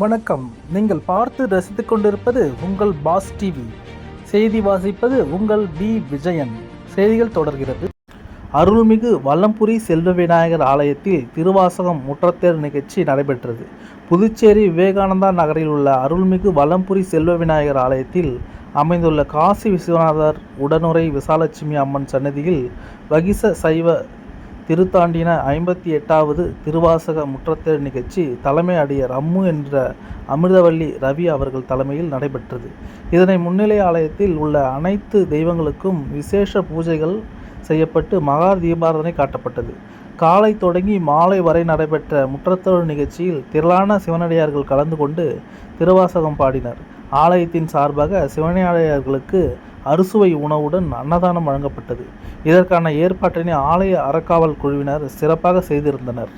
வணக்கம். நீங்கள் பார்த்து ரசித்து கொண்டிருப்பது உங்கள் பாஸ் டிவி. செய்தி வாசிப்பது உங்கள் பி விஜயன். செய்திகள் தொடர்கிறது. அருள்மிகு வல்லம்புரி செல்வ விநாயகர் ஆலயத்தில் திருவாசகம் முற்றத்தேர் நிகழ்ச்சி நடைபெற்றது. புதுச்சேரி விவேகானந்தா நகரில் உள்ள அருள்மிகு வல்லம்புரி செல்வ விநாயகர் ஆலயத்தில் அமைந்துள்ள காசி விஸ்வநாதர் உடனுரை விசாலட்சுமி அம்மன் சன்னதியில் வகிச சைவ திருத்தாண்டின ஐம்பத்தி எட்டாவது திருவாசக முற்றத்தேர் நிகழ்ச்சி தலைமை அடியர் அம்மு என்ற அமிர்தவள்ளி ரவி அவர்கள் தலைமையில் நடைபெற்றது. இதனை முன்னிலை ஆலயத்தில் உள்ள அனைத்து தெய்வங்களுக்கும் விசேஷ பூஜைகள் செய்யப்பட்டு மகா தீபாரதனை காட்டப்பட்டது. காலை தொடங்கி மாலை வரை நடைபெற்ற முற்றத்தேர் நிகழ்ச்சியில் திரளான சிவனடியார்கள் கலந்து கொண்டு திருவாசகம் பாடினர். ஆலயத்தின் சார்பாக சிவனடியார்களுக்கு அறுசுவை உணவுடன் அன்னதானம் வழங்கப்பட்டது. இதற்கான ஏற்பாட்டினை ஆலய அறக்காவல் குழுவினர் சிறப்பாக செய்திருந்தனர்.